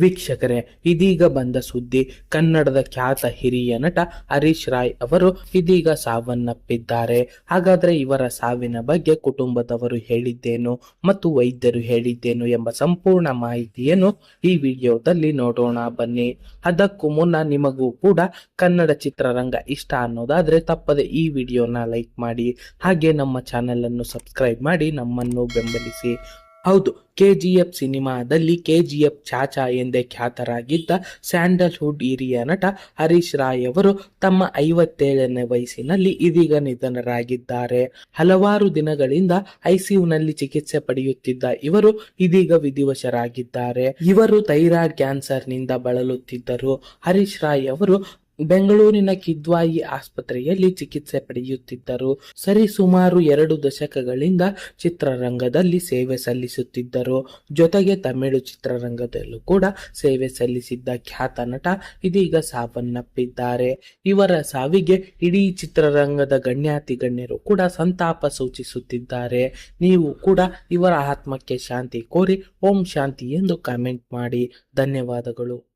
ವೀಕ್ಷಕರೇ, ಇದೀಗ ಬಂದ ಸುದ್ದಿ, ಕನ್ನಡದ ಖ್ಯಾತ ಹಿರಿಯ ನಟ ಹರೀಶ್ ರಾಯ್ ಅವರು ಇದೀಗ ಸಾವನ್ನಪ್ಪಿದ್ದಾರೆ. ಹಾಗಾದ್ರೆ ಇವರ ಸಾವಿನ ಬಗ್ಗೆ ಕುಟುಂಬದವರು ಹೇಳಿದ್ದೇನು ಮತ್ತು ವೈದ್ಯರು ಹೇಳಿದ್ದೇನು ಎಂಬ ಸಂಪೂರ್ಣ ಮಾಹಿತಿಯನ್ನು ಈ ವಿಡಿಯೋದಲ್ಲಿ ನೋಡೋಣ ಬನ್ನಿ. ಅದಕ್ಕೂ ಮುನ್ನ ನಿಮಗೂ ಕೂಡ ಕನ್ನಡ ಚಿತ್ರರಂಗ ಇಷ್ಟ ಅನ್ನೋದಾದ್ರೆ ತಪ್ಪದೆ ಈ ವಿಡಿಯೋನ ಲೈಕ್ ಮಾಡಿ, ಹಾಗೆ ನಮ್ಮ ಚಾನೆಲ್ ಅನ್ನು ಸಬ್ಸ್ಕ್ರೈಬ್ ಮಾಡಿ ನಮ್ಮನ್ನು ಬೆಂಬಲಿಸಿ. ಹೌದು, ಕೆಜಿಎಫ್ ಸಿನಿಮಾದಲ್ಲಿ ಕೆ ಜಿ ಎಫ್ ಚಾಚಾ ಎಂದೇ ಖ್ಯಾತರಾಗಿದ್ದ ಸ್ಯಾಂಡಲ್ವುಡ್ ಹಿರಿಯ ನಟ ಹರೀಶ್ ರಾಯ್ ಅವರು ತಮ್ಮ ಐವತ್ತೇಳನೇ ವಯಸ್ಸಿನಲ್ಲಿ ಇದೀಗ ನಿಧನರಾಗಿದ್ದಾರೆ. ಹಲವಾರು ದಿನಗಳಿಂದ ಐಸಿಯುನಲ್ಲಿ ಚಿಕಿತ್ಸೆ ಪಡೆಯುತ್ತಿದ್ದ ಇವರು ಇದೀಗ ವಿಧಿವಶರಾಗಿದ್ದಾರೆ. ಇವರು ಥೈರಾಯ್ಡ್ ಕ್ಯಾನ್ಸರ್ನಿಂದ ಬಳಲುತ್ತಿದ್ದರು. ಹರೀಶ್ ರಾಯ್ ಅವರು ಬೆಂಗಳೂರಿನ ಕಿದ್ವಾಯಿ ಆಸ್ಪತ್ರೆಯಲ್ಲಿ ಚಿಕಿತ್ಸೆ ಪಡೆಯುತ್ತಿದ್ದರು. ಸರಿ ಸುಮಾರು ಎರಡು ದಶಕಗಳಿಂದ ಚಿತ್ರರಂಗದಲ್ಲಿ ಸೇವೆ ಸಲ್ಲಿಸುತ್ತಿದ್ದರು. ಜೊತೆಗೆ ತಮಿಳು ಚಿತ್ರರಂಗದಲ್ಲೂ ಕೂಡ ಸೇವೆ ಸಲ್ಲಿಸಿದ್ದ ಖ್ಯಾತ ನಟ ಇದೀಗ ಸಾವನ್ನಪ್ಪಿದ್ದಾರೆ. ಇವರ ಸಾವಿಗೆ ಇಡೀ ಚಿತ್ರರಂಗದ ಗಣ್ಯಾತಿ ಗಣ್ಯರು ಕೂಡ ಸಂತಾಪ ಸೂಚಿಸುತ್ತಿದ್ದಾರೆ. ನೀವು ಕೂಡ ಇವರ ಆತ್ಮಕ್ಕೆ ಶಾಂತಿ ಕೋರಿ ಓಂ ಶಾಂತಿ ಎಂದು ಕಾಮೆಂಟ್ ಮಾಡಿ. ಧನ್ಯವಾದಗಳು.